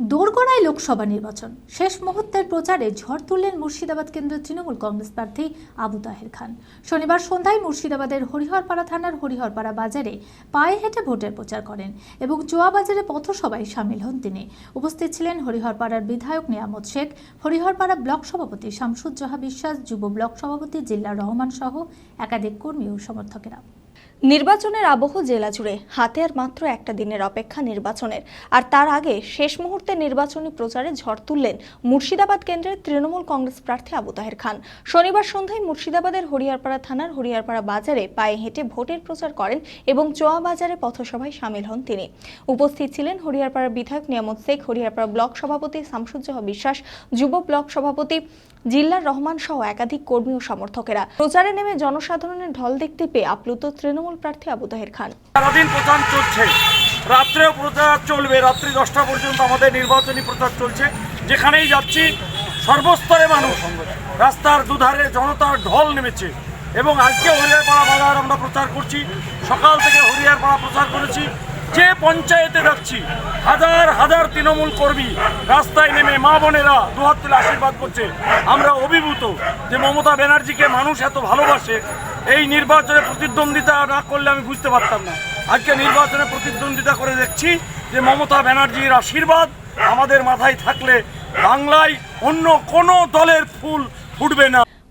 দোরগোড়ায় লোকসভা নির্বাচন। শেষ মুহূর্তের প্রচারে ঝড় তুললেন মুর্শিদাবাদ কেন্দ্রের তৃণমূল কংগ্রেস প্রার্থী আবু তাহের খান। শনিবার সন্ধ্যায় মুর্শিদাবাদের হরিহরপাড়া থানার হরিহরপাড়া বাজারে পায়ে হেঁটে ভোটের প্রচার করেন এবং চোয়া বাজারে পথসভায় সামিল হন তিনি। উপস্থিত ছিলেন হরিহরপাড়ার বিধায়ক নিয়ামত শেখ, হরিহরপাড়া ব্লক সভাপতি শামসুজ্জোহা বিশ্বাস, যুব ব্লক সভাপতি জিল্লার রহমান সহ একাধিক কর্মী ও সমর্থকেরা। নির্বাচনের আবহ জেলা জুড়ে হাতে আর মাত্র একটা দিনের অপেক্ষা নির্বাচনের। আর তার আগে শেষ মুহূর্তে নির্বাচনী প্রচারে ঝড় তুললেন মুর্শিদাবাদ কেন্দ্রের তৃণমূল কংগ্রেস প্রার্থী আবু তাহের খান। শনিবার সন্ধ্যায় মুর্শিদাবাদের হরিয়ারপাড়া থানার হরিয়ারপাড়া বাজারে পায়ে হেঁটে ভোটের প্রচার করেন এবং চোয়া বাজারে পথসভায় সামিল হন তিনি। উপস্থিত ছিলেন হরিয়ারপাড়ার বিধায়ক নিয়ামত শেখ, হরিয়ারপাড়া ব্লক সভাপতি শামসুজ্জোহা বিশ্বাস, যুব ব্লক সভাপতি জিল্লার রহমান সহ একাধিক কর্মী ও সমর্থকেরা। প্রচারে নেমে জনসাধারণের ঢল দেখতে পেয়ে আপ্লুত তৃণমূল প্রার্থী আবু তাহের খান। সারাদিন প্রচার চলছে। রাত্রেও প্রচার চলবে। রাত্রি দশটা পর্যন্ত আমাদের নির্বাচনী প্রচার চলছে। যেখানেই যাচ্ছি, সর্বস্তরে মানুষ রাস্তার দুধারে জনতার ঢল নেমেছে। এবং আজকে হরিয়ারপাড়া বাজার আমরা প্রচার করছি। সকাল থেকে হরিয়ারপাড়া প্রচার করেছি। যে পঞ্চায়েতে যাচ্ছি হাজার হাজার তৃণমূল কর্মী রাস্তায় নেমে মা বোনেরা দুহাত তুলে আশীর্বাদ করছে। আমরা অভিভূত যে মমতা ব্যানার্জিকে মানুষ এত ভালোবাসে, এই নির্বাচনে প্রতিদ্বন্দ্বিতা না করলে আমি বুঝতে পারতাম না। আজকে নির্বাচনে প্রতিদ্বন্দ্বিতা করে দেখছি যে মমতা ব্যানার্জির আশীর্বাদ আমাদের মাথায় থাকলে বাংলায় অন্য কোনো দলের ফুল ফুটবে না।